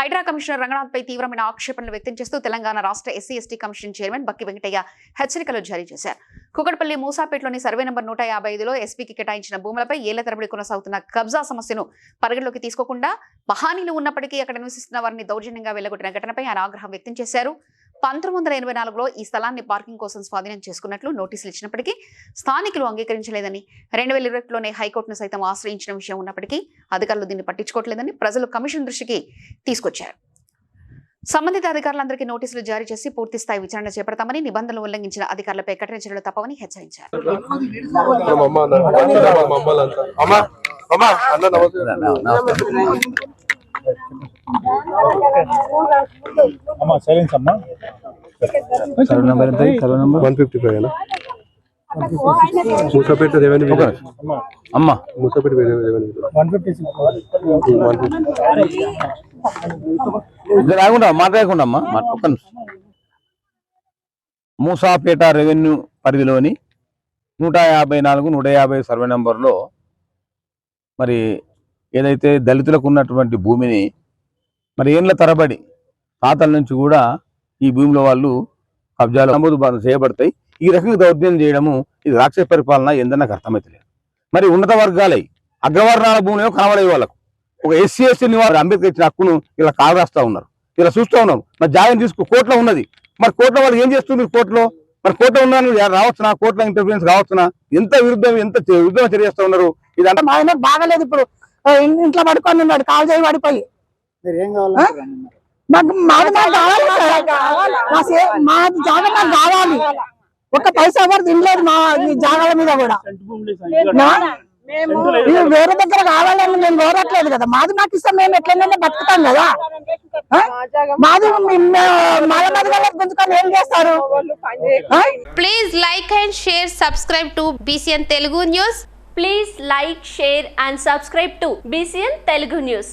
Hydraa commissioner రంగనాథ్పై తీవ్రమైన ఆక్షేపణలు వ్యక్తం చేస్తూ తెలంగాణ రాష్ట్ర SC ST commission chairman Bakki Venkataiah హెచ్చరికలు జారీ చేశారు. కుకట్పల్లి మూసాపేటలోని సర్వే నెంబర్ నూట యాభై ఐదులో ఎస్పీకి కేటాయించిన భూములపై ఏళ్ళ తరబడి కొనసాగుతున్న కబ్జా సమస్యను పరిగణలోకి తీసుకోకుండా మహానీలు ఉన్నప్పటికీ అక్కడ నివసిస్తున్న వారిని దౌర్జన్యంగా వెళ్ళగొట్టిన ఘటనపై ఆయన ఆగ్రహం వ్యక్తం చేశారు. పంతొమ్మిది వందల ఎనభై నాలుగులో ఈ స్థలాన్ని పార్కింగ్ కోసం స్వాధీనం చేసుకున్నట్లు నోటీసులు ఇచ్చినప్పటికీ స్థానికులు అంగీకరించలేదని రెండు వేల ఇరవై ఒకటిలోనే హైకోర్టును సైతం ఆశ్రయించిన విషయం ఉన్నప్పటికీ అధికారులు దీన్ని పట్టించుకోవట్లేదని ప్రజలు కమిషన్ దృష్టికి తీసుకొచ్చారు. సంబంధిత అధికారులందరికీ నోటీసులు జారీ చేసి పూర్తి స్థాయి విచారణ చేపడతామని నిబంధనలు ఉల్లంఘించిన అధికారులపై కఠిన చర్యలు తప్పవని హెచ్చరించారు. మా అమ్మ అమ్మలంతా అమ్మ అమ్మ అన్న నమస్తే అమ్మా సైలెన్స్ అమ్మా సర్వ నంబర్ ఎంత సర్వ నంబర్ వన్ ఫిఫ్టీ ఫైవ్ అన్న మూసపేట రెవెన్యూ విలేజ్ అమ్మా. అమ్మ. Moosapet revenue one fifty six రాకుండా మాట్లాడకుండా అమ్మా. ఒక్క నిమిషం. మూసాపేట రెవెన్యూ పరిధిలోని నూట యాభై నాలుగు నూట యాభై సర్వే నంబర్లో మరి ఏదైతే దళితులకు ఉన్నటువంటి భూమిని మరి ఏండ్ల తరబడి తాతల నుంచి కూడా ఈ భూమిలో వాళ్ళు కబ్జాలు నమోదు చేయబడతాయి. ఈ రకంగా దౌర్జన్యం చేయడము ఇది రాక్షస పరిపాలన ఎందరూ నాకు అర్థమైతలేదు. మరి ఉన్నత వర్గాలై అగ్రవర్ణాల భూమిలో కనబడే వాళ్ళకు. ఒక ఎస్సీ ఎస్టీ నివారణ అంబేద్కర్ ఇచ్చిన హక్కును ఇలా కాలు రాస్తా ఉన్నారు. ఇలా చూస్తూ ఉన్నాం మరి జాగం తీసుకో కోర్టులో ఉన్నది. మరి కోర్టులో వాళ్ళు ఏం చేస్తున్నారు కోర్టులో? మరి కోర్టులో ఉన్నాను రావచ్చునా? కోర్టులో ఇంటర్ఫియరెన్స్ కావచ్చునా? ఎంత విరుద్ధం ఎంత చర్య చేస్తా ఉన్నారు? ఇదంతా మా ఆయన బాగలేదు ఇప్పుడు. ఇంట్లో పడుకొని ఉన్నాడు కాలు చేయి పడిపోయి. మీరు ఏం కావాలి మాకు మాది మాకు కావాలి సార్. మా సే- మా జాగా మాకు కావాలి ఒక్క పైసా ఎవరు తినలేదు మా జాగాల మీద కూడా ఇది వేరే దగ్గర కావాలని మేము కోరట్లేదు కదా మాది మాకు ఇస్తాం మేము ఎట్లయినా బతుకుతాం కదా? మాది మాల మీద వాళ్ళకి గుంజుకొని ఏం చేస్తారు? Please like and share, subscribe to BCN Telugu News. Please like, share and subscribe to BCN Telugu News.